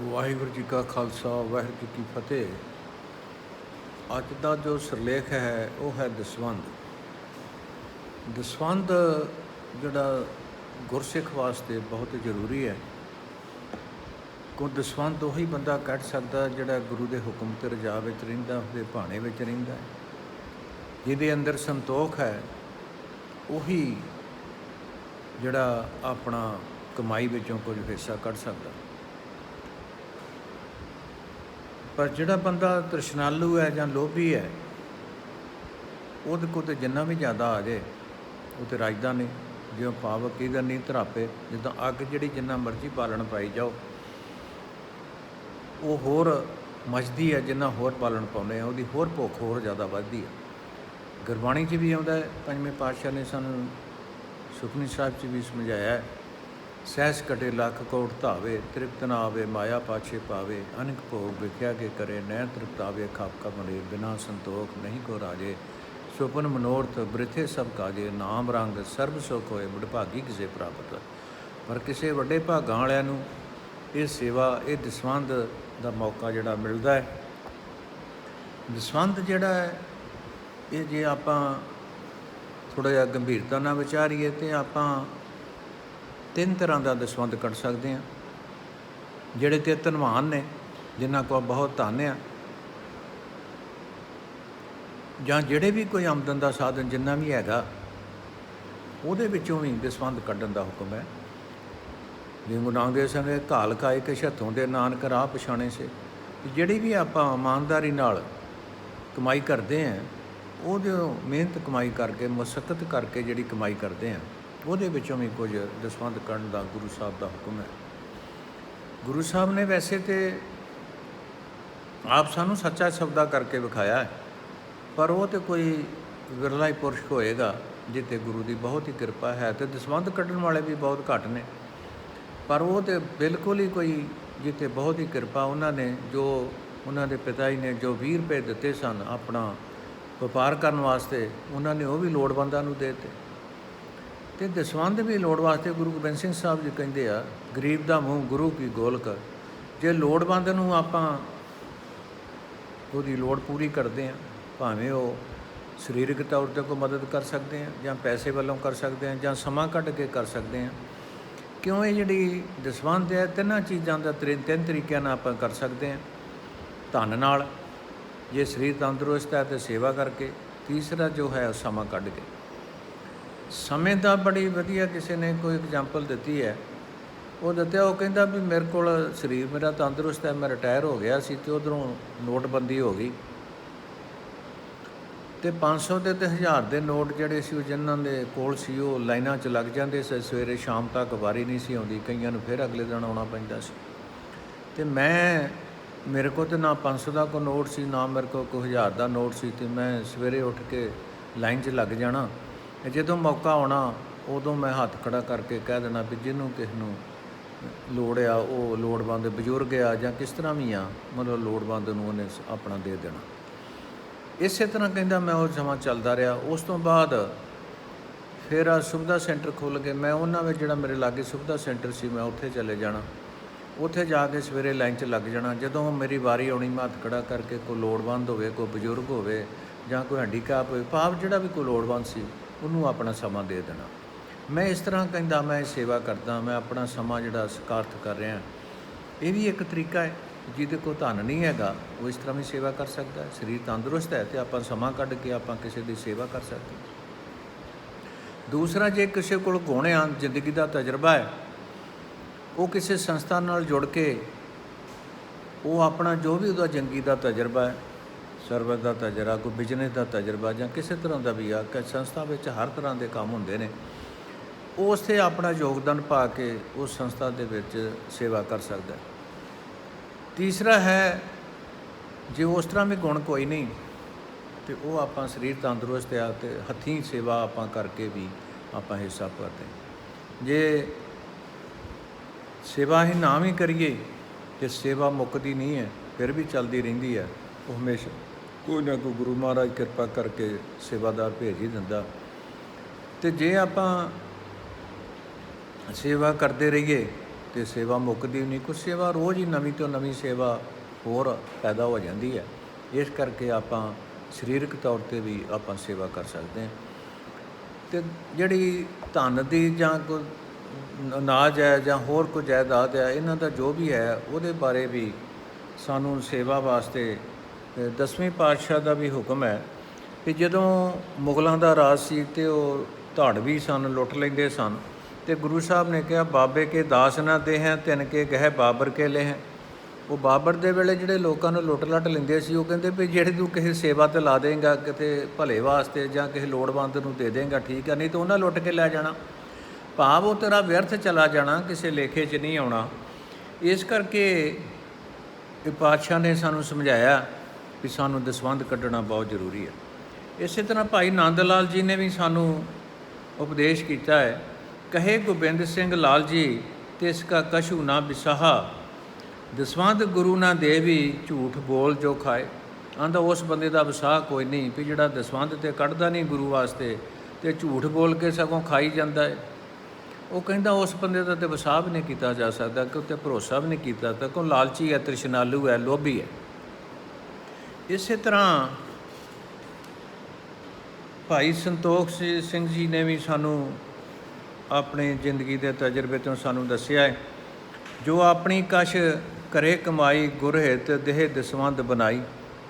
ਵਾਹਿਗੁਰੂ ਜੀ ਕਾ ਖਾਲਸਾ, ਵਾਹਿਗੁਰੂ ਜੀ ਕੀ ਫਤਿਹ। ਅੱਜ ਦਾ ਜੋ ਸਿਰਲੇਖ ਹੈ, ਉਹ ਹੈ ਦਸਵੰਧ। ਦਸਵੰਧ ਜਿਹੜਾ ਗੁਰਸਿੱਖ ਵਾਸਤੇ ਬਹੁਤ ਜ਼ਰੂਰੀ ਹੈ। ਕੋ ਦਸਵੰਧ ਉਹੀ ਬੰਦਾ ਕੱਢ ਸਕਦਾ ਜਿਹੜਾ ਗੁਰੂ ਦੇ ਹੁਕਮ ਤੇ ਰਜਾ ਵਿੱਚ ਰਹਿੰਦਾ, ਉਹਦੇ ਭਾਣੇ ਵਿੱਚ ਰਹਿੰਦਾ। ਜਿਹਦੇ ਅੰਦਰ ਸੰਤੋਖ ਹੈ, ਉਹੀ ਜਿਹੜਾ ਆਪਣਾ ਕਮਾਈ ਵਿੱਚੋਂ ਕੁਝ ਹਿੱਸਾ ਕੱਢ ਸਕਦਾ। ਪਰ ਜਿਹੜਾ ਬੰਦਾ ਤ੍ਰਿਸ਼ਨਾਲੂ ਹੈ ਜਾਂ ਲੋਭੀ ਹੈ, ਉਹਦੇ ਕੋਲ ਤੇ ਜਿੰਨਾ ਵੀ ਜ਼ਿਆਦਾ ਆ ਜਾਏ ਉਹ ਤੇ ਰਾਜਦਾ ਨਹੀਂ। ਜਿਉਂ ਪਾਵਕ ਇਹਦਾ ਨਹੀਂ ਧਰਾਪੇ ਜਿੱਦਾਂ ਅੱਗ ਜਿਹੜੀ ਜਿੰਨਾ ਮਰਜ਼ੀ ਬਾਲਣ ਪਾਈ ਜਾਓ। ਉਹ ਹੋਰ ਮਚਦੀ ਹੈ ਜਿੰਨਾ ਹੋਰ ਬਾਲਣ ਪਾਉਂਦੇ ਆ ਉਹਦੀ ਹੋਰ ਭੁੱਖ ਹੋਰ ਜ਼ਿਆਦਾ ਵੱਧਦੀ ਹੈ। ਗੁਰਬਾਣੀ 'ਚ ਵੀ ਆਉਂਦਾ ਹੈ, ਪੰਜਵੇਂ ਪਾਤਸ਼ਾਹ ਨੇ ਸਾਨੂੰ ਸੁਖਨੀ ਸਾਹਿਬ 'ਚ ਵੀ ਸਮਝਾਇਆ ਹੈ ਸਹਿਸ ਕਟੇ ਲੱਖ ਕੋਟ ਧਾਵੇ, ਤ੍ਰਿਪਤ ਨਾ ਆਵੇ, ਮਾਇਆ ਪਾਛੇ ਪਾਵੇ, ਅਨਕ ਭੋਗ ਵਿਖਿਆ ਕੇ ਕਰੇ ਨੈ ਤ੍ਰਿਪਤਾਵੇ ਖਾਪ ਕਾ ਮੜੇ ਬਿਨਾ ਸੰਤੋਖ ਨਹੀਂ ਕੋ ਰਾਜੇ। ਸੁਪਨ ਮਨੋਰਥ ਬ੍ਰਿਥੇ ਸਭ ਕਾਜੇ, ਨਾਮ ਰੰਗ ਸਰਬ ਸੁਖ ਹੋਏ ਮੁੜਭਾਗੀ ਕਿਸੇ ਪ੍ਰਾਪਤ। ਪਰ ਕਿਸੇ ਵੱਡੇ ਭਾਗਾਂ ਵਾਲਿਆਂ ਨੂੰ ਇਹ ਸੇਵਾ, ਇਹ ਦਸਵੰਧ ਦਾ ਮੌਕਾ ਜਿਹੜਾ ਮਿਲਦਾ ਹੈ। ਦਸਵੰਧ ਜਿਹੜਾ ਹੈ, ਇਹ ਜੇ ਆਪਾਂ ਥੋੜਾ ਜਿਹਾ ਗੰਭੀਰਤਾ ਨਾਲ ਵਿਚਾਰੀਏ ਤੇ ਆਪਾਂ ਤਿੰਨ ਤਰ੍ਹਾਂ ਦਾ ਦਸਵੰਧ ਕੱਢ ਸਕਦੇ ਹਾਂ। ਜਿਹੜੇ ਤੇ ਧਨਵਾਨ ਨੇ, ਜਿਨ੍ਹਾਂ ਕੋਲ ਬਹੁਤ ਧਨ ਆ। ਜਾਂ ਜਿਹੜੇ ਵੀ ਕੋਈ ਆਮਦਨ ਦਾ ਸਾਧਨ ਜਿੰਨਾ ਵੀ ਹੈਗਾ, ਉਹਦੇ ਵਿੱਚੋਂ ਵੀ ਦਸਵੰਧ ਕੱਢਣ ਦਾ ਹੁਕਮ ਹੈ। ਜਿਵੇਂ ਗੁਰੂ ਨਾਨਕ ਦੇਵ ਸਾਹਿਬ ਨੇ ਘਾਲ ਕਾਇ ਕੇ ਛੱਤੋਂ ਦੇ ਨਾਨਕ ਰਾਹ ਪਛਾਣੇ ਸੇ। ਜਿਹੜੀ ਵੀ ਆਪਾਂ ਇਮਾਨਦਾਰੀ ਨਾਲ ਕਮਾਈ ਕਰਦੇ ਆਂ ਉਹਦੇ ਮਿਹਨਤ ਕਮਾਈ ਕਰਕੇ ਮੁਸ਼ਕਲ ਕਰਕੇ ਜਿਹੜੀ ਕਮਾਈ ਕਰਦੇ ਆਂ ਉਹਦੇ ਵਿੱਚੋਂ ਵੀ ਕੁਝ ਦਸਵੰਧ ਕਰਨ ਦਾ ਗੁਰੂ ਸਾਹਿਬ ਦਾ ਹੁਕਮ ਹੈ। ਗੁਰੂ ਸਾਹਿਬ ਨੇ ਵੈਸੇ ਤੇ ਆਪ ਸਾਨੂੰ ਸੱਚਾ ਸਬਦਾ ਕਰਕੇ ਵਿਖਾਇਆ ਹੈ, ਪਰ ਉਹ ਤੇ ਕੋਈ ਵਿਰਲਾ ਹੀ ਪੁਰਸ਼ ਹੋਏਗਾ ਜਿੱਤੇ ਗੁਰੂ ਦੀ ਬਹੁਤ ਹੀ ਕਿਰਪਾ ਹੈ ਤੇ ਦਸਵੰਧ ਕੱਢਣ ਵਾਲੇ ਵੀ ਬਹੁਤ ਘੱਟ ਨੇ। ਪਰ ਉਹ ਤੇ ਬਿਲਕੁਲ ਹੀ ਕੋਈ ਜਿੱਤੇ ਬਹੁਤ ਹੀ ਕਿਰਪਾ ਉਹਨਾਂ ਨੇ, ਜੋ ਉਹਨਾਂ ਦੇ ਪਿਤਾ ਜੀ ਨੇ ਜੋ 20 ਰੁਪਏ ਦਿੱਤੇ ਸਨ ਆਪਣਾ ਵਪਾਰ ਕਰਨ ਵਾਸਤੇ, ਉਹਨਾਂ ਨੇ ਉਹ ਵੀ ਲੋੜਵੰਦਾਂ ਨੂੰ ਦੇ ਦਿੱਤੇ। ਤੇ ਦਸਵੰਧ ਵੀ ਲੋੜ ਵਾਸਤੇ ਗੁਰੂ ਗੋਬਿੰਦ ਸਿੰਘ ਸਾਹਿਬ ਜੀ ਕਹਿੰਦੇ ਆ, ਗਰੀਬ ਦਾ ਮੂੰਹ ਗੁਰੂ ਕੀ ਗੋਲਕ ਜੇ ਲੋੜਵੰਦ ਨੂੰ ਆਪਾਂ ਉਹਦੀ ਲੋੜ ਪੂਰੀ ਕਰਦੇ ਆ ਭਾਵੇਂ ਉਹ ਸਰੀਰਕ ਤੌਰ ਤੇ ਕੋਈ ਮਦਦ ਕਰ ਸਕਦੇ ਆ ਜਾਂ ਪੈਸੇ ਵੱਲੋਂ ਕਰ ਸਕਦੇ ਆ ਜਾਂ ਸਮਾਂ ਕੱਢ ਕੇ ਕਰ ਸਕਦੇ ਆ ਕਿਉਂ ਇਹ ਜਿਹੜੀ ਦਸਵੰਧ ਹੈ, ਤਿੰਨਾਂ ਚੀਜ਼ਾਂ ਦਾ ਤਿੰਨ ਤਿੰਨ ਤਰੀਕਿਆਂ ਨਾਲ ਆਪਾਂ ਕਰ ਸਕਦੇ ਆ ਧਨ ਨਾਲ, ਜੇ ਸਰੀਰ ਤੰਦਰੁਸਤ ਹੈ ਤੇ ਸੇਵਾ ਕਰਕੇ, ਤੀਸਰਾ ਜੋ ਹੈ ਉਹ ਸਮਾਂ ਕੱਢ ਕੇ। ਸਮੇਂ ਦਾ ਬੜੀ ਵਧੀਆ ਕਿਸੇ ਨੇ ਕੋਈ ਐਗਜ਼ਾਮਪਲ ਦਿੱਤੀ ਹੈ। ਉਹ ਦਿੱਤਾ ਉਹ ਕਹਿੰਦਾ ਵੀ ਮੇਰੇ ਕੋਲ ਸਰੀਰ ਮੇਰਾ ਤੰਦਰੁਸਤ ਹੈ, ਮੈਂ ਰਿਟਾਇਰ ਹੋ ਗਿਆ ਸੀ ਤੇ ਉਧਰੋਂ ਨੋਟਬੰਦੀ ਹੋ ਗਈ। ਤੇ 500 ਦੇ ਤੇ 1000 ਦੇ ਨੋਟ ਜਿਹੜੇ ਸੀ, ਉਹ ਜਿਨ੍ਹਾਂ ਦੇ ਕੋਲ ਸੀ, ਉਹ ਲਾਈਨਾਂ 'ਚ ਲੱਗ ਜਾਂਦੇ ਸੀ। ਸਵੇਰੇ ਸ਼ਾਮ ਤੱਕ ਵਾਰੀ ਨਹੀਂ ਸੀ ਆਉਂਦੀ, ਕਈਆਂ ਨੂੰ ਫਿਰ ਅਗਲੇ ਦਿਨ ਆਉਣਾ ਪੈਂਦਾ ਸੀ। ਤੇ ਮੈਂ, ਮੇਰੇ ਕੋਲ ਤੇ ਨਾ 500 ਦਾ ਕੋ ਨੋਟ ਸੀ, ਨਾ ਮੇਰੇ ਕੋਲ ਕੋਈ 1000 ਦਾ ਨੋਟ ਸੀ ਤੇ ਮੈਂ ਸਵੇਰੇ ਉੱਠ ਕੇ ਲਾਈਨ 'ਚ ਲੱਗ ਜਾਣਾ। ਜਦੋਂ ਮੌਕਾ ਆਉਣਾ, ਉਦੋਂ ਮੈਂ ਹੱਥ ਖੜਾ ਕਰਕੇ ਕਹਿ ਦੇਣਾ ਵੀ ਜਿਹਨੂੰ ਕਿਸ ਨੂੰ ਲੋੜ ਆ, ਉਹ ਲੋੜਵੰਦ ਬਜ਼ੁਰਗ ਆ ਜਾਂ ਕਿਸ ਤਰ੍ਹਾਂ ਵੀ ਆ, ਮਤਲਬ ਲੋੜਵੰਦ ਨੂੰ ਉਹਨੇ ਆਪਣਾ ਦੇ ਦੇਣਾ। ਇਸੇ ਤਰ੍ਹਾਂ ਕਹਿੰਦਾ ਮੈਂ ਉਹ ਸਮਾਂ ਚੱਲਦਾ ਰਿਹਾ। ਉਸ ਤੋਂ ਬਾਅਦ ਫਿਰ ਆ ਸੁਵਿਧਾ ਸੈਂਟਰ ਖੁੱਲ ਗਏ ਮੈਂ ਉਹਨਾਂ ਵਿੱਚ ਜਿਹੜਾ ਮੇਰੇ ਲਾਗੇ ਸੁਵਿਧਾ ਸੈਂਟਰ ਸੀ, ਮੈਂ ਉੱਥੇ ਚਲੇ ਜਾਣਾ। ਉੱਥੇ ਜਾ ਕੇ ਸਵੇਰੇ ਲਾਈਨ 'ਚ ਲੱਗ ਜਾਣਾ। ਜਦੋਂ ਮੇਰੀ ਵਾਰੀ ਆਉਣੀ, ਮੈਂ ਹੱਥ ਖੜਾ ਕਰਕੇ ਕੋਈ ਲੋੜਵੰਦ ਹੋਵੇ, ਕੋਈ ਬਜ਼ੁਰਗ ਹੋਵੇ ਜਾਂ ਕੋਈ ਹੈਂਡੀਕੈਪ ਹੋਵੇ, ਭਾਵ ਜਿਹੜਾ ਵੀ ਕੋਈ ਲੋੜਵੰਦ ਸੀ ਉਹਨੂੰ ਆਪਣਾ ਸਮਾਂ ਦੇ ਦੇਣਾ। ਮੈਂ ਇਸ ਤਰ੍ਹਾਂ ਕਹਿੰਦਾ, ਮੈਂ ਸੇਵਾ ਕਰਦਾ, ਮੈਂ ਆਪਣਾ ਸਮਾਂ ਜਿਹੜਾ ਸਕਾਰਥ ਕਰ ਰਿਹਾ। ਇਹ ਵੀ ਇੱਕ ਤਰੀਕਾ ਹੈ, ਜਿਹਦੇ ਕੋਲ ਧਨ ਨਹੀਂ ਹੈਗਾ, ਉਹ ਇਸ ਤਰ੍ਹਾਂ ਵੀ ਸੇਵਾ ਕਰ ਸਕਦਾ ਹੈ। ਸਰੀਰ ਤੰਦਰੁਸਤ ਹੈ ਤੇ ਆਪਾਂ ਸਮਾਂ ਕੱਢ ਕੇ ਆਪਾਂ ਕਿਸੇ ਦੀ ਸੇਵਾ ਕਰ ਸਕਦੇ ਦੂਸਰਾ, ਜੇ ਕਿਸੇ ਕੋਲ ਗੁਣ ਜ਼ਿੰਦਗੀ ਦਾ ਤਜਰਬਾ ਹੈ, ਉਹ ਕਿਸੇ ਸੰਸਥਾ ਨਾਲ ਜੁੜ ਕੇ, ਉਹ ਆਪਣਾ ਜੋ ਵੀ ਉਹਦਾ ਜ਼ਿੰਦਗੀ ਦਾ ਤਜਰਬਾ ਹੈ ਸਰਵਿਸ ਦਾ ਤਜਰਬਾ, ਕੋਈ ਬਿਜ਼ਨਸ ਦਾ ਤਜਰਬਾ ਜਾਂ ਕਿਸੇ ਤਰ੍ਹਾਂ ਦਾ ਵੀ ਆ, ਕਿ ਸੰਸਥਾ ਵਿੱਚ ਹਰ ਤਰ੍ਹਾਂ ਦੇ ਕੰਮ ਹੁੰਦੇ ਨੇ ਉਹ ਉਸੇ ਆਪਣਾ ਯੋਗਦਾਨ ਪਾ ਕੇ ਉਸ ਸੰਸਥਾ ਦੇ ਵਿੱਚ ਸੇਵਾ ਕਰ ਸਕਦਾ। ਤੀਸਰਾ ਹੈ, ਜੇ ਉਸ ਤਰ੍ਹਾਂ ਵੀ ਗੁਣ ਕੋਈ ਨਹੀਂ, ਤੇ ਉਹ ਆਪਾਂ ਸਰੀਰ ਤੰਦਰੁਸਤ ਆ ਤੇ ਹੱਥੀਂ ਸੇਵਾ ਆਪਾਂ ਕਰਕੇ ਵੀ ਆਪਾਂ ਹਿੱਸਾ ਭਰਦੇ ਜੇ ਸੇਵਾ ਹੀ ਨਾ ਵੀ ਕਰੀਏ ਤੇ ਸੇਵਾ ਮੁੱਕਦੀ ਨਹੀਂ ਹੈ, ਫਿਰ ਵੀ ਚੱਲਦੀ ਰਹਿੰਦੀ ਹੈ, ਉਹ ਹਮੇਸ਼ਾ ਕੋਈ ਨਾ ਕੋਈ ਗੁਰੂ ਮਹਾਰਾਜ ਕਿਰਪਾ ਕਰਕੇ ਸੇਵਾਦਾਰ ਭੇਜ ਹੀ ਦਿੰਦਾ। ਤੇ ਜੇ ਆਪਾਂ ਸੇਵਾ ਕਰਦੇ ਰਹੀਏ ਤੇ ਸੇਵਾ ਮੁੱਕਦੀ ਵੀ ਨਹੀਂ ਕੁਛ ਸੇਵਾ ਰੋਜ਼ ਹੀ ਨਵੀਂ ਤੋਂ ਨਵੀਂ ਸੇਵਾ ਹੋਰ ਪੈਦਾ ਹੋ ਜਾਂਦੀ ਹੈ। ਇਸ ਕਰਕੇ ਆਪਾਂ ਸਰੀਰਕ ਤੌਰ ਤੇ ਵੀ ਆਪਾਂ ਸੇਵਾ ਕਰ ਸਕਦੇ ਹਾਂ। ਤੇ ਜਿਹੜੀ ਧਨ ਦੀ ਜਾਂ ਕੋ ਅਨਾਜ ਹੈ ਜਾਂ ਹੋਰ ਕੋਈ ਜਾਇਦਾਦ ਹੈ, ਇਹਨਾਂ ਦਾ ਜੋ ਵੀ ਹੈ, ਉਹਦੇ ਬਾਰੇ ਵੀ ਸਾਨੂੰ ਸੇਵਾ ਵਾਸਤੇ ਦਸਵੇਂ ਪਾਤਸ਼ਾਹ ਦਾ ਵੀ ਹੁਕਮ ਹੈ ਕਿ ਜਦੋਂ ਮੁਗਲਾਂ ਦਾ ਰਾਜ ਸੀ ਤੇ ਉਹ ਧਾੜਵੀ ਸਨ, ਲੁੱਟ ਲੈਂਦੇ ਸਨ ਤੇ ਗੁਰੂ ਸਾਹਿਬ ਨੇ ਕਿਹਾ, ਬਾਬੇ ਕੇ ਦਾਸ ਨਾ ਦੇ ਹੈ ਤਿੰਨ ਕੇ ਗਹਿ ਬਾਬਰ ਕੇ ਲੈ ਹੈ ਉਹ ਬਾਬਰ ਦੇ ਵੇਲੇ ਜਿਹੜੇ ਲੋਕਾਂ ਨੂੰ ਲੁੱਟ ਲੱਟ ਲੈਂਦੇ ਸੀ, ਉਹ ਕਹਿੰਦੇ ਵੀ ਜਿਹੜੇ ਤੂੰ ਕਿਸੇ ਸੇਵਾ ਤੇ ਲਾ ਦੇਂਗਾ, ਕਿਤੇ ਭਲੇ ਵਾਸਤੇ ਜਾਂ ਕਿਸੇ ਲੋੜਵੰਦ ਨੂੰ ਦੇ ਦੇਂਗਾ, ਠੀਕ ਹੈ ਨਹੀਂ ਤਾਂ ਉਹਨਾਂ ਲੁੱਟ ਕੇ ਲੈ ਜਾਣਾ। ਭਾਵ ਉਹ ਤੇਰਾ ਵਿਅਰਥ ਚਲਾ ਜਾਣਾ, ਕਿਸੇ ਲੇਖੇ 'ਚ ਨਹੀਂ ਆਉਣਾ। ਇਸ ਕਰਕੇ ਇਹ ਪਾਤਸ਼ਾਹ ਨੇ ਸਾਨੂੰ ਸਮਝਾਇਆ ਵੀ ਸਾਨੂੰ ਦਸਵੰਧ ਕੱਢਣਾ ਬਹੁਤ ਜ਼ਰੂਰੀ ਹੈ। ਇਸੇ ਤਰ੍ਹਾਂ ਭਾਈ ਨੰਦ ਲਾਲ ਜੀ ਨੇ ਵੀ ਸਾਨੂੰ ਉਪਦੇਸ਼ ਕੀਤਾ ਹੈ, ਕਹੇ ਗੋਬਿੰਦ ਸਿੰਘ ਲਾਲ ਜੀ, ਤਿਸ ਕਾ ਕਛੂ ਨਾ ਬਿਸਹਾ ਦਸਵੰਧ ਗੁਰੂ ਨਾ ਦੇਵੀ ਝੂਠ ਬੋਲ ਜੋ ਖਾਏ। ਆਂਦਾ ਉਸ ਬੰਦੇ ਦਾ ਵਿਸਾਹ ਕੋਈ ਨਹੀਂ, ਵੀ ਜਿਹੜਾ ਦਸਵੰਧ ਤੇ ਕੱਢਦਾ ਨਹੀਂ ਗੁਰੂ ਵਾਸਤੇ ਤੇ ਝੂਠ ਬੋਲ ਕੇ ਸਗੋਂ ਖਾਈ ਜਾਂਦਾ ਹੈ। ਉਹ ਕਹਿੰਦਾ ਉਸ ਬੰਦੇ ਦਾ ਤੇ ਵਿਸਾਹ ਵੀ ਨਹੀਂ ਕੀਤਾ ਜਾ ਸਕਦਾ, ਕਿ ਉੱਤੇ ਭਰੋਸਾ ਵੀ ਨਹੀਂ ਕੀਤਾ ਤਾਂ ਕਿਉਂ ਲਾਲਚੀ ਹੈ, ਤ੍ਰਿਸ਼ਨਾਲੂ ਹੈ, ਲੋਭੀ ਹੈ। ਇਸੇ ਤਰ੍ਹਾਂ ਭਾਈ ਸੰਤੋਖ ਸਿੰਘ ਜੀ ਨੇ ਵੀ ਸਾਨੂੰ ਆਪਣੀ ਜ਼ਿੰਦਗੀ ਦੇ ਤਜਰਬੇ ਤੋਂ ਸਾਨੂੰ ਦੱਸਿਆ ਹੈ, ਜੋ ਆਪਣੀ ਕਸ਼ ਕਰੇ ਕਮਾਈ ਗੁਰ ਹਿਤ ਦੇਹ ਦਸਵੰਦ ਬਣਾਈ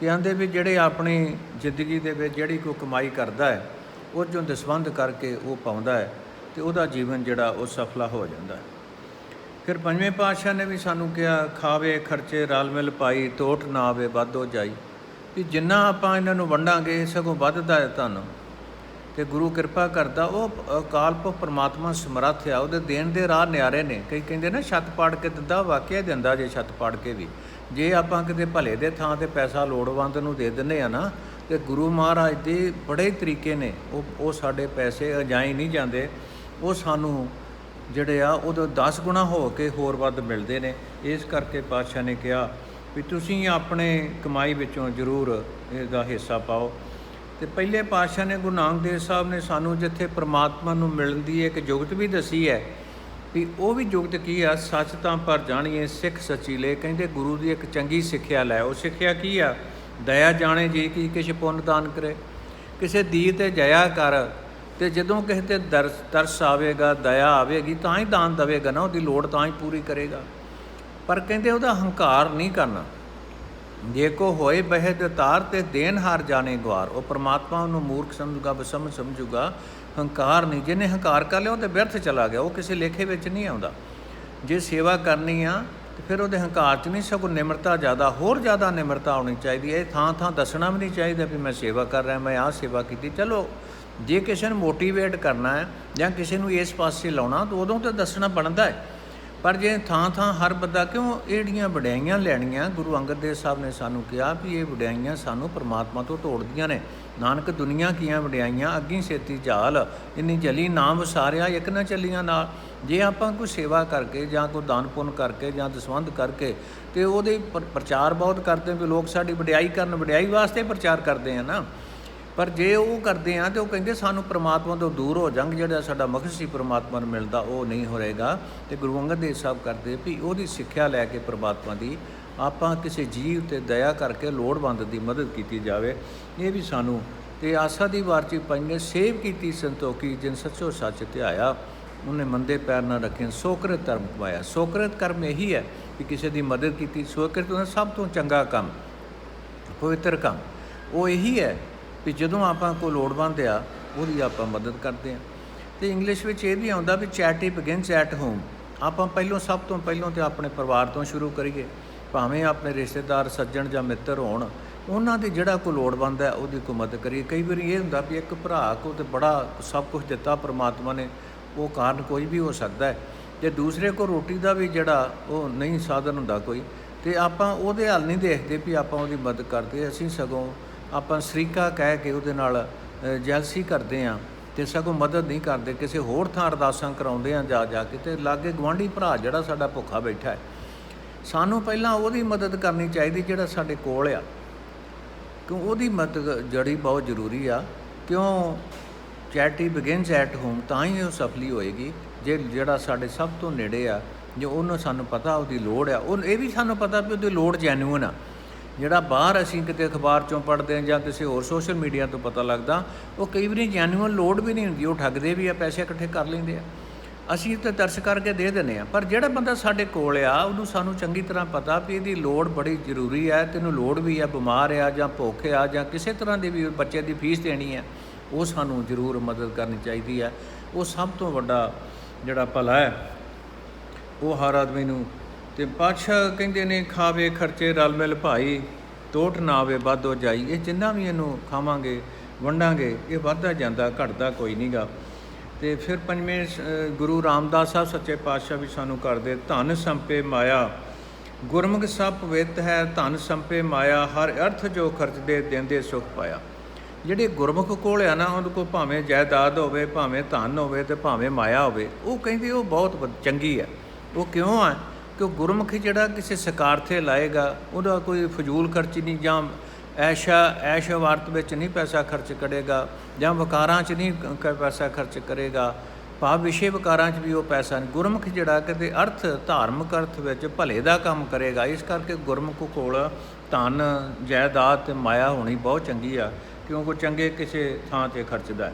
ਕਹਿੰਦੇ ਵੀ ਜਿਹੜੇ ਆਪਣੀ ਜ਼ਿੰਦਗੀ ਦੇ ਵਿੱਚ ਜਿਹੜੀ ਕੋਈ ਕਮਾਈ ਕਰਦਾ ਹੈ, ਉਹ ਜੋ ਦਸਵੰਦ ਕਰਕੇ ਉਹ ਪਾਉਂਦਾ ਹੈ, ਤੇ ਉਹਦਾ ਜੀਵਨ ਜਿਹੜਾ ਉਹ ਸਫਲਾ ਹੋ ਜਾਂਦਾ ਹੈ। ਫਿਰ ਪੰਜਵੇਂ ਪਾਤਸ਼ਾਹ ਨੇ ਵੀ ਸਾਨੂੰ ਕਿਹਾ, ਖਾਵੇ, ਖਰਚੇ ਰਲ ਮਿਲ ਪਾਈ, ਤੋਟ ਨਾ ਆਵੇ, ਵੱਧ ਹੋ ਜਾਈ। ਵੀ ਜਿੰਨਾ ਆਪਾਂ ਇਹਨਾਂ ਨੂੰ ਵੰਡਾਂਗੇ, ਸਗੋਂ ਵੱਧਦਾ ਹੈ ਧਨ। ਤੇ ਗੁਰੂ ਕਿਰਪਾ ਕਰਦਾ, ਉਹ ਅਕਾਲ ਪਰਮਾਤਮਾ ਸਮਰੱਥ ਆ, ਉਹਦੇ ਦੇਣ ਦੇ ਰਾਹ ਨਿਆਰੇ ਨੇ। ਕਈ ਕਹਿੰਦੇ ਨਾ, ਛੱਤ ਪਾੜ ਕੇ ਦਿੰਦਾ ਵਾਕਿਆ ਦਿੰਦਾ ਜੇ ਛੱਤ ਪਾੜ ਕੇ ਵੀ। ਜੇ ਆਪਾਂ ਕਿਤੇ ਭਲੇ ਦੇ ਥਾਂ ਤੇ ਪੈਸਾ ਲੋੜਵੰਦ ਨੂੰ ਦੇ ਦਿੰਦੇ ਆ ਨਾ, ਤੇ ਗੁਰੂ ਮਹਾਰਾਜ ਦੇ ਬੜੇ ਤਰੀਕੇ ਨੇ। ਉਹ ਉਹ ਸਾਡੇ ਪੈਸੇ ਅਜਾਈ ਨਹੀਂ ਜਾਂਦੇ। ਉਹ ਸਾਨੂੰ ਜਿਹੜੇ ਆ, ਉਹਦੇ 10 ਗੁਣਾ ਹੋ ਕੇ ਹੋਰ ਵੱਧ ਮਿਲਦੇ ਨੇ। ਇਸ ਕਰਕੇ ਪਾਤਸ਼ਾਹ ਨੇ ਕਿਹਾ ਵੀ ਤੁਸੀਂ ਆਪਣੇ ਕਮਾਈ ਵਿੱਚੋਂ ਜ਼ਰੂਰ ਇਹਦਾ ਹਿੱਸਾ ਪਾਓ। ਤੇ ਪਹਿਲੇ ਪਾਤਸ਼ਾਹ ਨੇ ਗੁਰੂ ਨਾਨਕ ਦੇਵ ਸਾਹਿਬ ਨੇ ਸਾਨੂੰ ਜਿੱਥੇ ਪ੍ਰਮਾਤਮਾ ਨੂੰ ਮਿਲਣ ਦੀ ਇੱਕ ਜੁਗਤ ਵੀ ਦੱਸੀ ਹੈ, ਵੀ ਉਹ ਵੀ ਜੁਗਤ ਕੀ ਆ? ਸੱਚ ਤਾਂ ਪਰ ਜਾਣੀਏ, ਸਿੱਖ ਸਚੀਲੇ ਕਹਿੰਦੇ ਗੁਰੂ ਦੀ ਇੱਕ ਚੰਗੀ ਸਿੱਖਿਆ ਲੈ। ਉਹ ਸਿੱਖਿਆ ਕੀ ਆ? ਦਇਆ ਜਾਣੇ ਜੀ ਕੀ ਕਿਛ ਪੁੰਨ ਦਾਨ ਕਰੇ। ਕਿਸੇ ਦੀ ਤੇ ਜਇਆ ਕਰ ਤੇ ਜਦੋਂ ਕਿਸੇ ਤੇ ਦਰਸ, ਤਰਸ ਆਵੇਗਾ, ਦਇਆ ਆਵੇਗੀ, ਤਾਂ ਹੀ ਦਾਨ ਦੇਵੇਗਾ ਨਾ। ਉਹਦੀ ਲੋੜ ਤਾਂ ਹੀ ਪੂਰੀ ਕਰੇਗਾ। ਪਰ ਕਹਿੰਦੇ ਉਹਦਾ ਹੰਕਾਰ ਨਹੀਂ ਕਰਨਾ। ਜੇ ਕੋ ਹੋਏ ਬਹਿਦ ਤਾਰ ਤੇ ਦੇਨ ਹਾਰ ਜਾਣੇ ਗਵਾਰ ਉਹ ਪ੍ਰਮਾਤਮਾ ਨੂੰ ਮੂਰਖ ਸਮਝੂਗਾ ਬਸਮ ਸਮਝੂਗਾ, ਹੰਕਾਰ ਨਹੀਂ। ਜਿਹਨੇ ਹੰਕਾਰ ਕਰ ਲਿਆ, ਉਹ ਤੇ ਵਿਅਰਥ ਚਲਾ ਗਿਆ, ਉਹ ਕਿਸੇ ਲੇਖੇ ਵਿੱਚ ਨਹੀਂ ਆਉਂਦਾ। ਜੇ ਸੇਵਾ ਕਰਨੀ ਆ, ਤੇ ਫਿਰ ਉਹਦੇ ਹੰਕਾਰ 'ਚ ਨਹੀਂ, ਸਗੋਂ ਨਿਮਰਤਾ ਜ਼ਿਆਦਾ, ਹੋਰ ਜ਼ਿਆਦਾ ਨਿਮਰਤਾ ਆਉਣੀ ਚਾਹੀਦੀ ਹੈ। ਇਹ ਥਾਂ ਥਾਂ ਦੱਸਣਾ ਵੀ ਨਹੀਂ ਚਾਹੀਦਾ ਵੀ ਮੈਂ ਸੇਵਾ ਕਰ ਰਿਹਾ, ਮੈਂ ਆਹ ਸੇਵਾ ਕੀਤੀ। ਚਲੋ, ਜੇ ਕਿਸੇ ਨੂੰ ਮੋਟੀਵੇਟ ਕਰਨਾ ਹੈ ਜਾਂ ਕਿਸੇ ਨੂੰ ਇਸ ਪਾਸੇ ਲਾਉਣਾ, ਤਾਂ ਉਦੋਂ ਤਾਂ ਦੱਸਣਾ ਬਣਦਾ ਹੈ। ਪਰ ਜੇ ਥਾਂ ਥਾਂ ਹਰ ਬੰਦਾ ਕਿਉਂ ਇਹੜੀਆਂ ਵਡਿਆਈਆਂ ਲੈਣੀਆਂ? ਗੁਰੂ ਅੰਗਦ ਦੇਵ ਸਾਹਿਬ ਨੇ ਸਾਨੂੰ ਕਿਹਾ ਵੀ ਇਹ ਵਡਿਆਈਆਂ ਸਾਨੂੰ ਪਰਮਾਤਮਾ ਤੋਂ ਤੋੜਦੀਆਂ ਨੇ। ਨਾਨਕ ਦੁਨੀਆ ਕੀਆਂ ਵਡਿਆਈਆਂ, ਅੱਗੀ ਛੇਤੀ ਝਾਲ, ਇੰਨੀ ਜਲੀ ਨਾਮ ਵਸਾਰਿਆ, ਇੱਕ ਨਾ ਚੱਲੀਆਂ ਨਾਲ। ਜੇ ਆਪਾਂ ਕੋਈ ਸੇਵਾ ਕਰਕੇ ਜਾਂ ਕੋਈ ਦਾਨ ਪੁੰਨ ਕਰਕੇ ਜਾਂ ਦਸਵੰਧ ਕਰਕੇ ਤੇ ਉਹਦੇ ਪ੍ਰ- ਪ੍ਰਚਾਰ ਬਹੁਤ ਕਰਦੇ ਵੀ ਲੋਕ ਸਾਡੀ ਵਡਿਆਈ ਕਰਨ, ਵਡਿਆਈ ਵਾਸਤੇ ਪ੍ਰਚਾਰ ਕਰਦੇ ਆ ਨਾ। ਪਰ ਜੇ ਉਹ ਕਰਦੇ ਆ ਤੇ ਉਹ ਕਹਿੰਦੇ ਸਾਨੂੰ ਪ੍ਰਮਾਤਮਾ ਤੋਂ ਦੂਰ ਹੋ ਜਾਂਗ ਜਿਹੜਾ ਸਾਡਾ ਮਕਸਦ ਸੀ ਪ੍ਰਮਾਤਮਾ ਨੂੰ ਮਿਲਦਾ, ਉਹ ਨਹੀਂ ਹੋਏਗਾ। ਤੇ ਗੁਰੂ ਅੰਗਦ ਦੇਵ ਸਾਹਿਬ ਕਰਦੇ ਵੀ ਉਹਦੀ ਸਿੱਖਿਆ ਲੈ ਕੇ ਪ੍ਰਮਾਤਮਾ ਦੀ ਆਪਾਂ ਕਿਸੇ ਜੀਵ ਤੇ ਦਇਆ ਕਰਕੇ ਲੋੜਵੰਦ ਦੀ ਮਦਦ ਕੀਤੀ ਜਾਵੇ। ਇਹ ਵੀ ਸਾਨੂੰ ਤੇ ਆਸਾ ਦੀ ਵਾਰਚੀ ਪੰਨੇ ਸੇਵ ਕੀਤੀ ਸੰਤੋਖੀ, ਜਿਨ ਸੱਚੋ ਸੱਚ ਧਿਆਇਆ ਉਹਨੇ ਮੰਦੇ ਪੈਰ ਨਾ ਰੱਖੇ, ਸੋਕਰਤ ਧਰਮ ਕਮਾਇਆ ਸੋਕਰਤ ਕਰਮ ਇਹੀ ਹੈ ਕਿ ਕਿਸੇ ਦੀ ਮਦਦ ਕੀਤੀ। ਸੋਕਰਤ ਦਾ ਸਭ ਤੋਂ ਚੰਗਾ ਕੰਮ, ਪਵਿੱਤਰ ਕੰਮ। ਉਹ ਇਹੀ ਹੈ ਵੀ ਜਦੋਂ ਆਪਾਂ ਕੋਈ ਲੋੜਵੰਦ ਆ, ਉਹਦੀ ਆਪਾਂ ਮਦਦ ਕਰਦੇ ਆ ਤੇ ਇੰਗਲਿਸ਼ ਵਿੱਚ ਇਹ ਵੀ ਆਉਂਦਾ ਵੀ ਚੈਰਿਟੀ ਬਿਗਿਨਸ ਐਟ ਹੋਮ ਆਪਾਂ ਪਹਿਲੋਂ ਸਭ ਤੋਂ ਪਹਿਲੋਂ ਤੇ ਆਪਣੇ ਪਰਿਵਾਰ ਤੋਂ ਸ਼ੁਰੂ ਕਰੀਏ। ਭਾਵੇਂ ਆਪਣੇ ਰਿਸ਼ਤੇਦਾਰ, ਸੱਜਣ ਜਾਂ ਮਿੱਤਰ ਹੋਣ, ਉਹਨਾਂ ਦੀ ਜਿਹੜਾ ਕੋਈ ਲੋੜਵੰਦ ਹੈ, ਉਹਦੀ ਕੋਈ ਮਦਦ ਕਰੀਏ। ਕਈ ਵਾਰੀ ਇਹ ਹੁੰਦਾ ਵੀ ਇੱਕ ਭਰਾ ਕੋ ਤੇ ਬੜਾ ਸਭ ਕੁਝ ਦਿੱਤਾ, ਪ੍ਰਮਾਤਮਾ ਨੇ, ਉਹ ਕਾਰਨ ਕੋਈ ਵੀ ਹੋ ਸਕਦਾ ਹੈ। ਤੇ ਦੂਸਰੇ ਕੋ ਰੋਟੀ ਦਾ ਵੀ ਜਿਹੜਾ ਉਹ ਨਹੀਂ ਸਾਧਨ ਹੁੰਦਾ ਕੋਈ, ਤੇ ਆਪਾਂ ਉਹਦੇ ਹਾਲ ਨਹੀਂ ਦੇਖਦੇ ਵੀ ਆਪਾਂ ਉਹਦੀ ਮਦਦ ਕਰਦੇ। ਅਸੀਂ ਸਗੋਂ ਆਪਾਂ ਸ਼ਰੀਕਾ ਕਹਿ ਕੇ ਉਹਦੇ ਨਾਲ ਜੈਲਸੀ ਕਰਦੇ ਆ ਤੇ ਸਗੋਂ ਮਦਦ ਨਹੀਂ ਕਰਦੇ, ਕਿਸੇ ਹੋਰ ਥਾਂ ਅਰਦਾਸਾਂ ਕਰਾਉਂਦੇ ਆ ਜਾ ਜਾ ਕੇ ਤੇ ਲਾਗੇ ਗਵਾਂਢੀ ਭਰਾ ਜਿਹੜਾ ਸਾਡਾ ਭੁੱਖਾ ਬੈਠਾ ਹੈ। ਸਾਨੂੰ ਪਹਿਲਾਂ ਉਹਦੀ ਮਦਦ ਕਰਨੀ ਚਾਹੀਦੀ ਜਿਹੜਾ ਸਾਡੇ ਕੋਲ ਆ। ਕਿਉਂ ਉਹਦੀ ਮਦਦ ਜੜੀ ਬਹੁਤ ਜ਼ਰੂਰੀ ਆ। ਕਿਉਂ ਚੈਰਿਟੀ ਬਿਗਿਨਸ ਐਟ ਹੋਮ ਤਾਂ ਹੀ ਉਹ ਸਫਲੀ ਹੋਏਗੀ। ਜੇ ਜਿਹੜਾ ਸਾਡੇ ਸਭ ਤੋਂ ਨੇੜੇ ਆ, ਜੇ ਉਹਨੂੰ ਸਾਨੂੰ ਪਤਾ ਉਹਦੀ ਲੋੜ ਆ, ਉਹ, ਇਹ ਵੀ ਸਾਨੂੰ ਪਤਾ ਵੀ ਉਹਦੀ ਲੋੜ ਜੈਨੂਇਨ ਆ। ਜਿਹੜਾ ਬਾਹਰ ਅਸੀਂ ਕਿਤੇ ਅਖਬਾਰ ਚੋਂ ਪੜ੍ਹਦੇ ਹਾਂ ਜਾਂ ਕਿਸੇ ਹੋਰ ਸੋਸ਼ਲ ਮੀਡੀਆ ਤੋਂ ਪਤਾ ਲੱਗਦਾ, ਉਹ ਕਈ ਵਾਰੀ ਜੈਨੂਇਨ ਲੋੜ ਵੀ ਨਹੀਂ ਹੁੰਦੀ, ਉਹ ਠੱਗਦੇ ਵੀ ਆ, ਪੈਸੇ ਇਕੱਠੇ ਕਰ ਲੈਂਦੇ ਆ। ਅਸੀਂ ਤੇ ਤਰਸ ਕਰਕੇ ਦੇ ਦਿੰਦੇ ਆ ਪਰ ਜਿਹੜਾ ਬੰਦਾ ਸਾਡੇ ਕੋਲ ਆ, ਉਹਨੂੰ ਸਾਨੂੰ ਚੰਗੀ ਤਰ੍ਹਾਂ ਪਤਾ ਵੀ ਇਹਦੀ ਲੋੜ ਬੜੀ ਜ਼ਰੂਰੀ ਹੈ ਤੈਨੂੰ ਲੋੜ ਵੀ ਆ, ਬਿਮਾਰ ਆ ਜਾਂ ਭੁੱਖ ਆ ਜਾਂ ਕਿਸੇ ਤਰ੍ਹਾਂ ਦੀ ਵੀ ਬੱਚੇ ਦੀ ਫੀਸ ਦੇਣੀ ਹੈ ਉਹ ਸਾਨੂੰ ਜ਼ਰੂਰ ਮਦਦ ਕਰਨੀ ਚਾਹੀਦੀ ਹੈ ਉਹ ਸਭ ਤੋਂ ਵੱਡਾ ਜਿਹੜਾ ਭਲਾ ਹੈ, ਉਹ ਹਰ ਆਦਮੀ ਨੂੰ ਤੇ ਪਾਤਸ਼ਾਹ ਕਹਿੰਦੇ ਨੇ, ਖਾਵੇ ਖਰਚੇ, ਰਲ ਮਿਲ ਭਾਈ, ਟੋਟ ਨਾ ਆਵੇ, ਵਾਧੋ ਜਾਈ। ਇਹ ਜਿੰਨਾ ਵੀ ਇਹਨੂੰ ਖਾਵਾਂਗੇ, ਵੰਡਾਂਗੇ, ਇਹ ਵੱਧਦਾ ਜਾਂਦਾ, ਘਟਦਾ ਕੋਈ ਨਹੀਂਗਾ ਤੇ ਫਿਰ ਪੰਜਵੇਂ ਸ- ਗੁਰੂ ਰਾਮਦਾਸ ਸਾਹਿਬ ਸੱਚੇ ਪਾਤਸ਼ਾਹ ਵੀ ਸਾਨੂੰ ਕਰਦੇ, ਧਨ ਸੰਪੇ ਮਾਇਆ, ਗੁਰਮੁਖ ਸਭ ਪਵਿੱਤ ਹੈ, ਧਨ ਸੰਪੇ ਮਾਇਆ, ਹਰ ਅਰਥ ਜੋ ਖਰਚਦੇ ਦਿੰਦੇ ਸੁਖ ਪਾਇਆ। ਜਿਹੜੇ ਗੁਰਮੁਖ ਕੋਲ ਆ ਨਾ, ਉਹਦੇ ਕੋਲ ਭਾਵੇਂ ਜਾਇਦਾਦ ਹੋਵੇ, ਭਾਵੇਂ ਧਨ ਹੋਵੇ ਤੇ ਭਾਵੇਂ ਮਾਇਆ ਹੋਵੇ, ਉਹ ਕਹਿੰਦੇ ਉਹ ਬਹੁਤ ਵਧ- ਚੰਗੀ ਹੈ। ਉਹ ਕਿਉਂ ਆ? ਕਿ ਉਹ ਗੁਰਮੁਖੀ ਜਿਹੜਾ ਕਿਸੇ ਸਕਾਰਥੇ ਲਾਏਗਾ, ਉਹਦਾ ਕੋਈ ਫਜ਼ੂਲ ਖਰਚ ਨਹੀਂ, ਜਾਂ ਐਸ਼ਾ ਐਸ਼ ਵਾਰਤ ਵਿੱਚ ਨਹੀਂ ਪੈਸਾ ਖਰਚ ਕਰੇਗਾ, ਜਾਂ ਵਕਾਰਾਂ 'ਚ ਨਹੀਂ ਪੈਸਾ ਖਰਚ ਕਰੇਗਾ, ਭਾਵ ਵਿਸ਼ੇ ਵਕਾਰਾਂ 'ਚ ਵੀ ਉਹ ਪੈਸਾ ਨਹੀਂ। ਗੁਰਮੁਖ ਜਿਹੜਾ ਕਿਤੇ ਅਰਥ, ਧਾਰਮਿਕ ਅਰਥ ਵਿੱਚ ਭਲੇ ਦਾ ਕੰਮ ਕਰੇਗਾ, ਇਸ ਕਰਕੇ ਗੁਰਮੁਖ ਕੋਲ ਧਨ, ਜਾਇਦਾਦ ਤੇ ਮਾਇਆ ਹੋਣੀ ਬਹੁਤ ਚੰਗੀ ਆ, ਕਿਉਂਕਿ ਉਹ ਚੰਗੇ ਕਿਸੇ ਥਾਂ ਤੇ ਖਰਚਦਾ ਹੈ।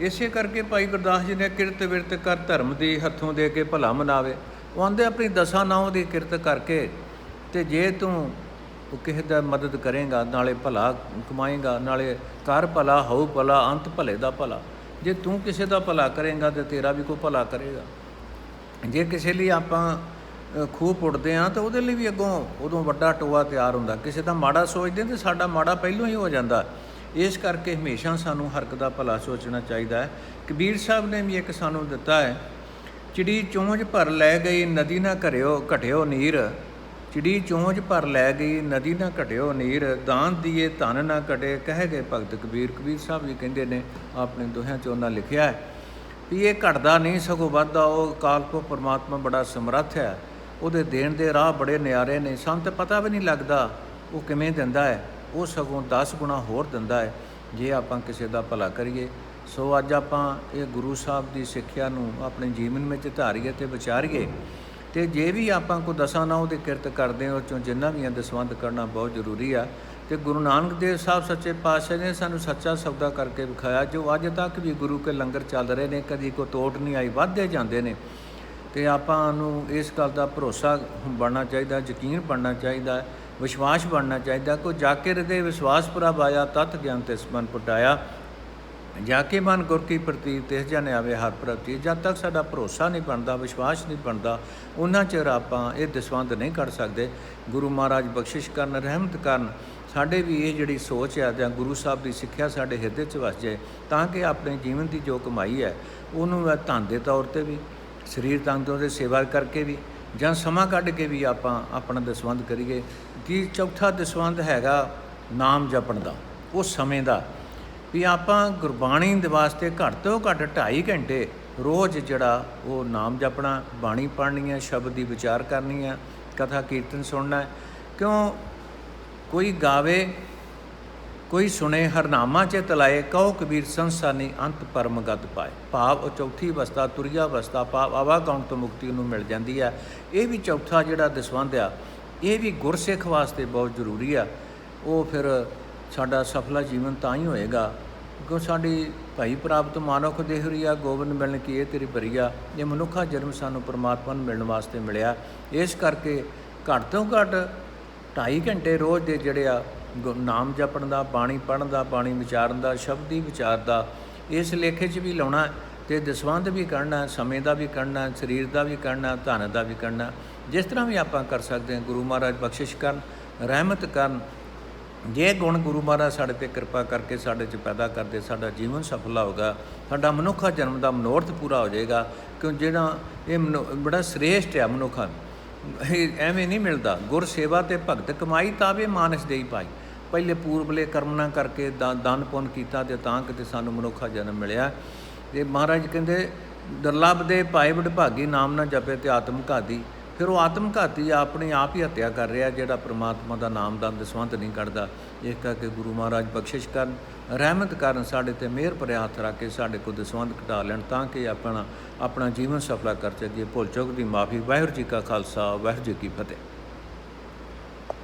ਇਸੇ ਕਰਕੇ ਭਾਈ ਗੁਰਦਾਸ ਜੀ ਨੇ ਕਿਰਤ ਵਿਰਤ ਕਰ ਧਰਮ ਦੀ ਹੱਥੋਂ ਦੇ ਕੇ ਭਲਾ ਮਨਾਵੇ। ਉਹ ਆਂਦੇ ਆਪਣੀ ਦਸਾਂ ਨਾਉ ਦੀ ਕਿਰਤ ਕਰਕੇ ਤੇ ਜੇ ਤੂੰ ਉਹ ਕਿਸੇ ਦਾ ਮਦਦ ਕਰੇਗਾ, ਨਾਲੇ ਭਲਾ ਕਮਾਏਗਾ, ਨਾਲੇ ਕਰ ਭਲਾ ਹੋਊ ਭਲਾ, ਅੰਤ ਭਲੇ ਦਾ ਭਲਾ। ਜੇ ਤੂੰ ਕਿਸੇ ਦਾ ਭਲਾ ਕਰੇਗਾ ਤੇ ਤੇਰਾ ਵੀ ਕੋਈ ਭਲਾ ਕਰੇਗਾ। ਜੇ ਕਿਸੇ ਲਈ ਆਪਾਂ ਖੂਹ ਪੁੱਟਦੇ ਆ ਤਾਂ ਉਹਦੇ ਲਈ ਵੀ ਅੱਗੋਂ ਉਦੋਂ ਵੱਡਾ ਟੋਆ ਤਿਆਰ ਹੁੰਦਾ। ਕਿਸੇ ਦਾ ਮਾੜਾ ਸੋਚਦੇ ਤੇ ਸਾਡਾ ਮਾੜਾ ਪਹਿਲਾਂ ਹੀ ਹੋ ਜਾਂਦਾ। ਇਸ ਕਰਕੇ ਹਮੇਸ਼ਾ ਸਾਨੂੰ ਹਰਕ ਦਾ ਭਲਾ ਸੋਚਣਾ ਚਾਹੀਦਾ ਹੈ। ਕਬੀਰ ਸਾਹਿਬ ਨੇ ਵੀ ਇੱਕ ਸਾਨੂੰ ਦਿੱਤਾ ਹੈ ਚਿੜੀ ਚੋਂਝ ਭਰ ਲੈ ਗਈ, ਨਦੀ ਨਾ ਘਰਿਓ ਘਟਿਓ ਨੀਰ। ਚਿੜੀ ਚੋਂਝ ਭਰ ਲੈ ਗਈ, ਨਦੀ ਨਾ ਘਟਿਓ ਨੀਰ। ਦਾਨ ਦੀਏ, ਧਨ ਨਾ ਘਟੇ, ਕਹਿ ਗਏ ਭਗਤ ਕਬੀਰ। ਕਬੀਰ ਸਾਹਿਬ ਵੀ ਕਹਿੰਦੇ ਨੇ, ਆਪਣੇ ਦੋਹਿਆਂ ਚ ਉਹਨਾਂ ਲਿਖਿਆ ਹੈ ਵੀ ਇਹ ਘਟਦਾ ਨਹੀਂ, ਸਗੋਂ ਵੱਧਦਾ। ਉਹ ਕਾਲ ਪਰਮਾਤਮਾ ਬੜਾ ਸਮਰੱਥ ਹੈ। ਉਹਦੇ ਦੇਣ ਦੇ ਰਾਹ ਬੜੇ ਨਿਆਰੇ ਨੇ। ਸਾਨੂੰ ਤਾਂ ਪਤਾ ਵੀ ਨਹੀਂ ਲੱਗਦਾ ਉਹ ਕਿਵੇਂ ਦਿੰਦਾ ਹੈ। ਉਹ ਸਗੋਂ 10 ਗੁਣਾ ਹੋਰ ਦਿੰਦਾ ਹੈ। ਜੇ ਆਪਾਂ ਕਿਸੇ ਦਾ ਭਲਾ ਕਰੀਏ ਸੋ ਅੱਜ ਆਪਾਂ ਇਹ ਗੁਰੂ ਸਾਹਿਬ ਦੀ ਸਿੱਖਿਆ ਨੂੰ ਆਪਣੇ ਜੀਵਨ ਵਿੱਚ ਧਾਰੀਏ ਤੇ ਵਿਚਾਰੀਏ। ਤੇ ਜੇ ਵੀ ਆਪਾਂ ਕੋ ਦਸਾਂ ਨਾਉ ਦੀ ਕਿਰਤ ਕਰਦੇ ਹਾਂ, ਉਹ ਚੋਂ ਜਿੰਨਾ ਵੀ ਹੈ ਦਸਵੰਧ ਕਰਨਾ ਬਹੁਤ ਜ਼ਰੂਰੀ ਆ। ਤੇ ਗੁਰੂ ਨਾਨਕ ਦੇਵ ਸਾਹਿਬ ਸੱਚੇ ਪਾਤਸ਼ਾਹ ਨੇ ਸਾਨੂੰ ਸੱਚਾ ਸੌਦਾ ਕਰਕੇ ਵਿਖਾਇਆ, ਜੋ ਅੱਜ ਤੱਕ ਵੀ ਗੁਰੂ ਕੇ ਲੰਗਰ ਚੱਲ ਰਹੇ ਨੇ, ਕਦੀ ਕੋ ਤੋਟ ਨਹੀਂ ਆਈ, ਵੱਧਦੇ ਜਾਂਦੇ ਨੇ। ਤੇ ਆਪਾਂ ਨੂੰ ਇਸ ਗੱਲ ਦਾ ਭਰੋਸਾ ਬਣਨਾ ਚਾਹੀਦਾ, ਯਕੀਨ ਬਣਨਾ ਚਾਹੀਦਾ, ਵਿਸ਼ਵਾਸ ਬਣਨਾ ਚਾਹੀਦਾ। ਕੋ ਜਾ ਕੇ ਹਿਰਦੇ ਵਿਸ਼ਵਾਸ ਪ੍ਰਭ ਆਇਆ, ਤਤ ਗਿਆਨ ਤੇ ਸਮਨ ਪਟਾਇਆ। ਜਾ ਕੇ ਮਨ ਗੁਰ ਕੀ ਪ੍ਰਤੀ ਤਿਸ ਜਨ ਆਵੇ ਹਰ ਪ੍ਰਤੀ ਜਦ ਤੱਕ ਸਾਡਾ ਭਰੋਸਾ ਨਹੀਂ ਬਣਦਾ, ਵਿਸ਼ਵਾਸ ਨਹੀਂ ਬਣਦਾ, ਉਹਨਾਂ ਚਿਰ ਆਪਾਂ ਇਹ ਦਸਵੰਦ ਨਹੀਂ ਕਰ ਸਕਦੇ। ਗੁਰੂ ਮਹਾਰਾਜ ਬਖਸ਼ਿਸ਼ ਕਰਨ, ਰਹਿਮਤ ਕਰਨ, ਸਾਡੇ ਵੀ ਇਹ ਜਿਹੜੀ ਸੋਚ ਹੈ ਜਾਂ ਗੁਰੂ ਸਾਹਿਬ ਦੀ ਸਿੱਖਿਆ ਸਾਡੇ ਹਿਰਦੇ 'ਚ ਵਸ ਜਾਏ, ਤਾਂ ਕਿ ਆਪਣੇ ਜੀਵਨ ਦੀ ਜੋ ਕਮਾਈ ਹੈ, ਉਹਨੂੰ ਮੈਂ ਧਨ ਦੇ ਤੌਰ ਤੇ ਵੀ, ਸਰੀਰ ਤੰਗ ਦੀ ਸੇਵਾ ਕਰਕੇ ਵੀ, ਜਾਂ ਸਮਾਂ ਕੱਢ ਕੇ ਵੀ ਆਪਾਂ ਆਪਣਾ ਦਸਵੰਦ ਕਰੀਏ। ਕਿ ਚੌਥਾ ਦਸਵੰਦ ਹੈਗਾ ਨਾਮ ਜਪਣ ਦਾ, ਉਹ ਸਮੇਂ ਦਾ। ਵੀ ਆਪਾਂ ਗੁਰਬਾਣੀ ਦੇ ਵਾਸਤੇ ਘੱਟ ਤੋਂ ਘੱਟ 2.5 ਘੰਟੇ ਰੋਜ਼ ਜਿਹੜਾ ਉਹ ਨਾਮ ਜਪਣਾ, ਬਾਣੀ ਪੜ੍ਹਨੀ ਹੈ, ਸ਼ਬਦ ਦੀ ਵਿਚਾਰ ਕਰਨੀ ਹੈ, ਕਥਾ, ਕੀਰਤਨ ਸੁਣਨਾ ਹੈ। ਕਿਉਂ? ਕੋਈ ਗਾਵੇ, ਕੋਈ ਸੁਣੇ, ਹਰਨਾਮਾ ਚ ਤਲਾਏ ਕਹੋ ਕਬੀਰ ਸੰਸਾਨੀ ਅੰਤ ਪਰਮ ਗਤ ਪਾਏ। ਭਾਵ ਉਹ ਚੌਥੀ ਅਵਸਥਾ, ਤੁਰਿਆ ਅਵਸਥਾ, ਭਾਵ ਆਵਾ ਕੌਣ ਤੋਂ ਮੁਕਤੀ ਨੂੰ ਮਿਲ ਜਾਂਦੀ ਆ ਇਹ ਵੀ ਚੌਥਾ ਜਿਹੜਾ ਦਸਵੰਧ ਆ, ਇਹ ਵੀ ਗੁਰਸਿੱਖ ਵਾਸਤੇ ਬਹੁਤ ਜ਼ਰੂਰੀ ਆ। ਉਹ ਫਿਰ ਸਾਡਾ ਸਫਲਾ ਜੀਵਨ ਤਾਂ ਹੀ ਹੋਏਗਾ ਕਿਉਂ ਸਾਡੀ ਭਾਈ ਪ੍ਰਾਪਤ ਮਾਨੁਖ ਦੇਹਰੀਆ ਗੋਬਿੰਦ ਮਿਲਣ ਕੀ ਇਹ ਤੇਰੀ ਬਰੀਆ ਇਹ ਮਨੁੱਖਾ ਜਨਮ ਸਾਨੂੰ ਪਰਮਾਤਮਾ ਨੂੰ ਮਿਲਣ ਵਾਸਤੇ ਮਿਲਿਆ। ਇਸ ਕਰਕੇ ਘੱਟ ਤੋਂ ਘੱਟ 2.5 ਘੰਟੇ ਰੋਜ਼ ਦੇ ਜਿਹੜੇ ਆ, ਗੁ- ਨਾਮ ਜਪਣ ਦਾ, ਬਾਣੀ ਪੜਨ ਦਾ, ਬਾਣੀ ਵਿਚਾਰਨ ਦਾ, ਸ਼ਬਦੀ ਵਿਚਾਰ ਦਾ, ਇਸ ਲੇਖੇ 'ਚ ਵੀ ਲਾਉਣਾ ਹੈ ਤੇ ਦਸਵੰਧ ਵੀ ਕਰਨਾ ਸਮੇਂ ਦਾ ਵੀ ਕਰਨਾ ਸਰੀਰ ਦਾ ਵੀ ਕਰਨਾ ਧਨ ਦਾ ਵੀ ਕਰਨਾ ਜਿਸ ਤਰ੍ਹਾਂ ਵੀ ਆਪਾਂ ਕਰ ਸਕਦੇ ਹਾਂ, ਗੁਰੂ ਮਹਾਰਾਜ ਬਖਸ਼ਿਸ਼ ਕਰਨ, ਰਹਿਮਤ ਕਰਨ ਜੇ ਗੁਣ ਗੁਰੂ ਮਹਾਰਾਜ ਸਾਡੇ ਤੇ ਕਿਰਪਾ ਕਰਕੇ ਸਾਡੇ 'ਚ ਪੈਦਾ ਕਰਦੇ, ਸਾਡਾ ਜੀਵਨ ਸਫਲਾ ਹੋਗਾ ਸਾਡਾ ਮਨੁੱਖਾ ਜਨਮ ਦਾ ਮਨੋਰਥ ਪੂਰਾ ਹੋ ਜਾਏਗਾ, ਕਿਉਂ ਜਿਹੜਾ ਇਹ ਮਨੁ- ਬੜਾ ਸ੍ਰੇਸ਼ਟ ਹੈ ਮਨੁੱਖਾ ਇਹ ਐਵੇਂ ਨਹੀਂ ਮਿਲਦਾ। ਗੁਰ ਸੇਵਾ ਤੇ ਭਗਤ ਕਮਾਈ ਤਾਵੇ ਮਾਨਸ ਦੇਈ ਪਾਈ ਪਹਿਲੇ ਪੂਰਬਲੇ ਕਰਮ ਨਾ ਕਰਕੇ ਦਾਨ ਪੁੰਨ ਕੀਤਾ ਤੇ ਤਾਂ ਕਿਤੇ ਸਾਨੂੰ ਮਨੁੱਖਾ ਜਨਮ ਮਿਲਿਆ। ਤੇ ਮਹਾਰਾਜ ਕਹਿੰਦੇ, ਦੁਰਲਭ ਦੇ ਭਾਈ ਵਡਭਾਗੀ ਨਾਮ ਨਾ ਜਪੇ ਤੇ ਆਤਮ ਘਾਦੀ ਫਿਰ ਉਹ ਆਤਮਘਾਤੀ ਆ, ਆਪਣੀ ਆਪ ਹੀ ਹੱਤਿਆ ਕਰ ਰਿਹਾ ਜਿਹੜਾ ਪ੍ਰਮਾਤਮਾ ਦਾ ਨਾਮ ਦਾ ਦਸਵੰਤ ਨਹੀਂ ਕੱਢਦਾ। ਇਸ ਕਰਕੇ ਗੁਰੂ ਮਹਾਰਾਜ ਬਖਸ਼ਿਸ਼ ਕਰਨ ਰਹਿਮਤ ਕਰਨ ਸਾਡੇ ਤੇ ਮਿਹਰ ਭਰਿਆ ਹੱਥ ਰੱਖ ਕੇ ਸਾਡੇ ਕੋਲ ਦਸਵੰਤ ਘਟਾ ਲੈਣ ਤਾਂ ਕਿ ਆਪਣਾ ਆਪਣਾ ਜੀਵਨ ਸਫਲਾ ਕਰ ਸਕੀਏ। ਭੁੱਲ ਚੁੱਕ ਦੀ ਮਾਫੀ ਵਾਹਿਗੁਰੂ ਜੀ ਕਾ ਖਾਲਸਾ ਵਾਹਿਗੁਰੂ ਜੀ ਕੀ ਫਤਿਹ।